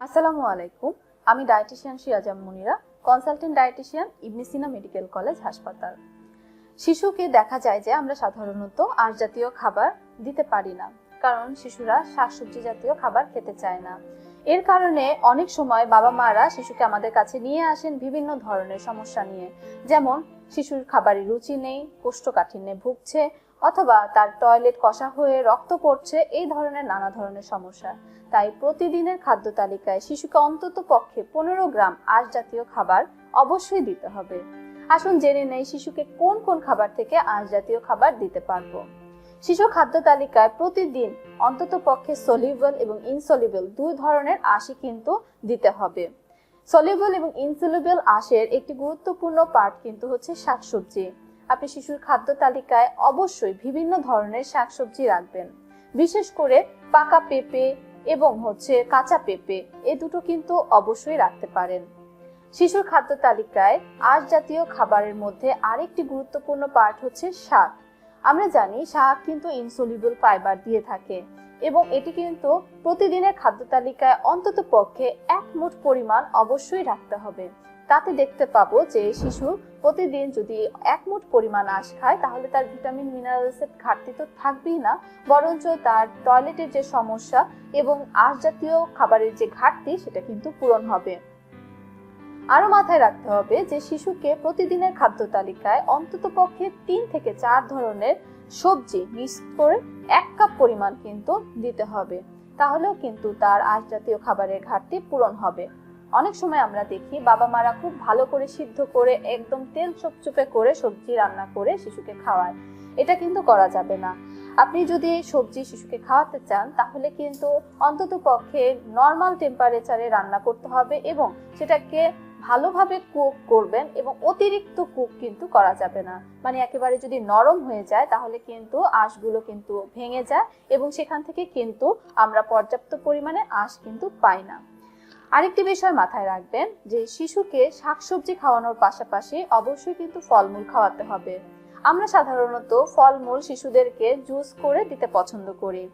আসসালামু আলাইকুম। আমি dietitian Sirajam Munira consultant dietitian Ibne Sina medical college হাসপাতাল। শিশুকে দেখা যায় যে আমরা সাধারণত আঁশ জাতীয় খাবার দিতে পারি না, কারণ শিশুরা শাকসবজি জাতীয় খাবার খেতে চায় না। এর কারণে অনেক সময় বাবা মারা শিশুকে আমাদের কাছে নিয়ে আসেন বিভিন্ন ধরনের সমস্যা নিয়ে। যেমন, শিশুর খাবারে রুচি নেই, কোষ্ঠকাঠিন্যে ভুগছে অথবা তার টয়লেট কষা হয়ে রক্ত পড়ছে এই ধরনের নানা ধরনের সমস্যা। তাই প্রতিদিনের খাদ্য তালিকায় শিশুকে অন্তত পক্ষে পনেরো গ্রাম আঁশ জাতীয় খাবার অবশ্যই দিতে হবে। আসুন জেনে নেই শিশুকে কোন কোন খাবার থেকে আঁশ জাতীয় খাবার দিতে পারব। শিশু খাদ্য তালিকায় প্রতিদিন অন্তত পক্ষে সলিউবল এবং ইনসলিউবল দুই ধরনের আঁশই কিন্তু দিতে হবে। সলিউবল এবং ইনসলিউবল আঁশের একটি গুরুত্বপূর্ণ পার্ট কিন্তু হচ্ছে শাকসবজি। আপনি শিশুর খাদ্য তালিকায় অবশ্যই বিভিন্ন ধরনের শাকসবজি রাখবেন। বিশেষ করে পাকা পেঁপে এবং হচ্ছে কাঁচা পেঁপে, এ দুটো কিন্তু অবশ্যই রাখতে পারেন। শিশুর খাদ্য তালিকায় আঁশ জাতীয় খাবারের মধ্যে আরেকটি গুরুত্বপূর্ণ পার্ট হচ্ছে শাক। আমরা জানি শাক কিন্তু ইনসলিবল ফাইবার দিয়ে থাকে। এবং এটি কিন্তু প্রতিদিনের খাদ্য তালিকায় অন্তত পক্ষে এক মুঠ পরিমাণ অবশ্যই রাখতে হবে। তাতে দেখতে পাবো যে শিশু প্রতিদিন যদি এক মুঠ পরিমাণ আঁশ খায়, তাহলে তার ভিটামিন মিনারেলসের ঘাটতি তো থাকবেই না। বরঞ্চ তার টয়লেটের যে সমস্যা এবং আঁশ জাতীয় খাবারের যে ঘাটতি, সেটা কিন্তু পূরণ হবে। আরও মাথায় রাখতে হবে যে শিশুকে প্রতিদিনের খাদ্য তালিকায় অন্তত পক্ষে তিন থেকে চার ধরনের সবজি মিক্স করে এক কাপ পরিমাণ কিন্তু দিতে হবে। তাহলেও কিন্তু তার আঁশ জাতীয় খাবারের ঘাটতি পূরণ হবে। অনেক সময় আমরা দেখি বাবা মারা খুব ভালো করে সিদ্ধ করে একদম তেল চপচুপে করে সবজি রান্না করে শিশুকে খাওয়ায়। এটা কিন্তু করা যাবে না। আপনি যদি সবজি শিশুকে খাওয়াতে চান, তাহলে কিন্তু অন্তত পক্ষে নর্মাল টেম্পারেচারে রান্না করতে হবে এবং সেটাকে ভালোভাবে কুক করবেন এবং অতিরিক্ত কুক কিন্তু করা যাবে না। মানে একেবারে যদি নরম হয়ে যায়, তাহলে কিন্তু আঁশগুলো কিন্তু ভেঙে যায় এবং সেখান থেকে কিন্তু আমরা পর্যাপ্ত পরিমাণে আঁশ কিন্তু পাই না। আরেকটি বিষয় মাথায় রাখবেন যে, শিশুকে শাকসবজি খাওয়ানোর পাশাপাশি অবশ্যই কিন্তু ফলমূল খাওয়াতে হবে। আমরা সাধারণত ফলমূল শিশুদেরকে জুস করে দিতে পছন্দ করি।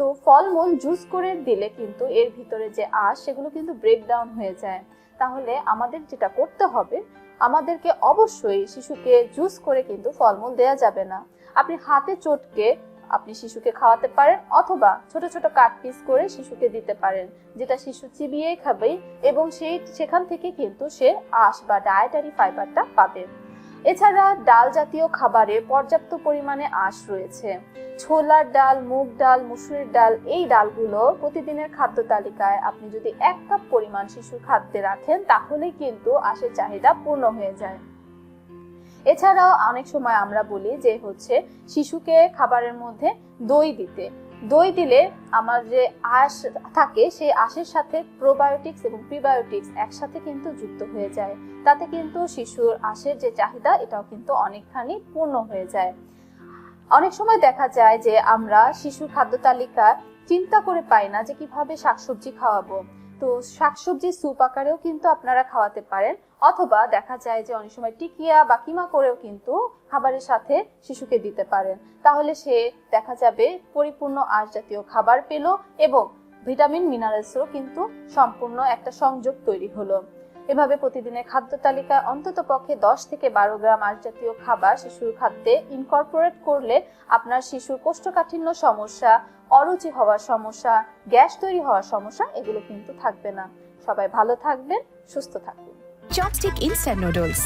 তো ফলমূল জুস করে দিলে কিন্তু এর ভিতরে যে আঁশ, সেগুলো কিন্তু ব্রেকডাউন হয়ে যায়। তাহলে আমাদের যেটা করতে হবে, আমাদেরকে অবশ্যই শিশুকে জুস করে কিন্তু ফলমূল দেয়া যাবে না। আপনি হাতে চটকে আপনি শিশুকে খাওয়াতে পারেন অথবা ছোট ছোট কাট পিস করে শিশুকে দিতে পারেন, যেটা শিশু চিবিয়ে খাবে এবং সেই, সেখান থেকে কিন্তু সে আঁশ বা ডায়েটারি ফাইবারটা পাবে। এছাড়া ডাল জাতীয় খাবারে পর্যাপ্ত পরিমাণে আঁশ রয়েছে। ছোলার ডাল, মুগ ডাল, মুসুরির ডাল, এই ডালগুলো প্রতিদিনের খাদ্য তালিকায় আপনি যদি এক কাপ পরিমাণ শিশুর খাদ্যে রাখেন তাহলে কিন্তু আঁশের চাহিদা পূর্ণ হয়ে যায়। এছাড়াও অনেক সময় আমরা বলি যে হচ্ছে, শিশুকে খাবারের মধ্যে দই দিতে। দই দিলে আমার যে আঁশ থাকে, সেই আঁশের সাথে প্রোবায়োটিক্স এবং প্রিবায়োটিক্স একসাথে কিন্তু যুক্ত হয়ে যায়। তাতে কিন্তু শিশুর আঁশের যে চাহিদা, এটাও কিন্তু অনেকখানি পূর্ণ হয়ে যায়। অনেক সময় দেখা যায় যে আমরা শিশুর খাদ্য তালিকা চিন্তা করে পাই না যে কীভাবে শাকসবজি খাওয়াবো। তো শাকসবজি স্যুপ আকারেও কিন্তু আপনারা খাওয়াতে পারেন। অথবা দেখা যায় যে অনেক সময় টিকিয়া বা কিমা করেও কিন্তু খাবারের সাথে শিশুকে দিতে পারেন। তাহলে সে দেখা যাবে পরিপূর্ণ আঁশ জাতীয় খাবার পেল এবং ভিটামিন, মিনারেলসও কিন্তু সম্পূর্ণ একটা সংযোগ তৈরি হলো। এভাবে প্রতিদিনের খাদ্য তালিকায় অন্তত পক্ষে দশ থেকে বারো গ্রাম আঁশ জাতীয় খাবার শিশুর খাদ্যে ইনকর্পোরেট করলে আপনার শিশুর কোষ্ঠকাঠিন্য সমস্যা, অরুচি হওয়ার সমস্যা, গ্যাস তৈরি হওয়ার সমস্যা, এগুলো কিন্তু থাকবে না। সবাই ভালো থাকবেন, সুস্থ থাকবেন। Chopstick instant noodles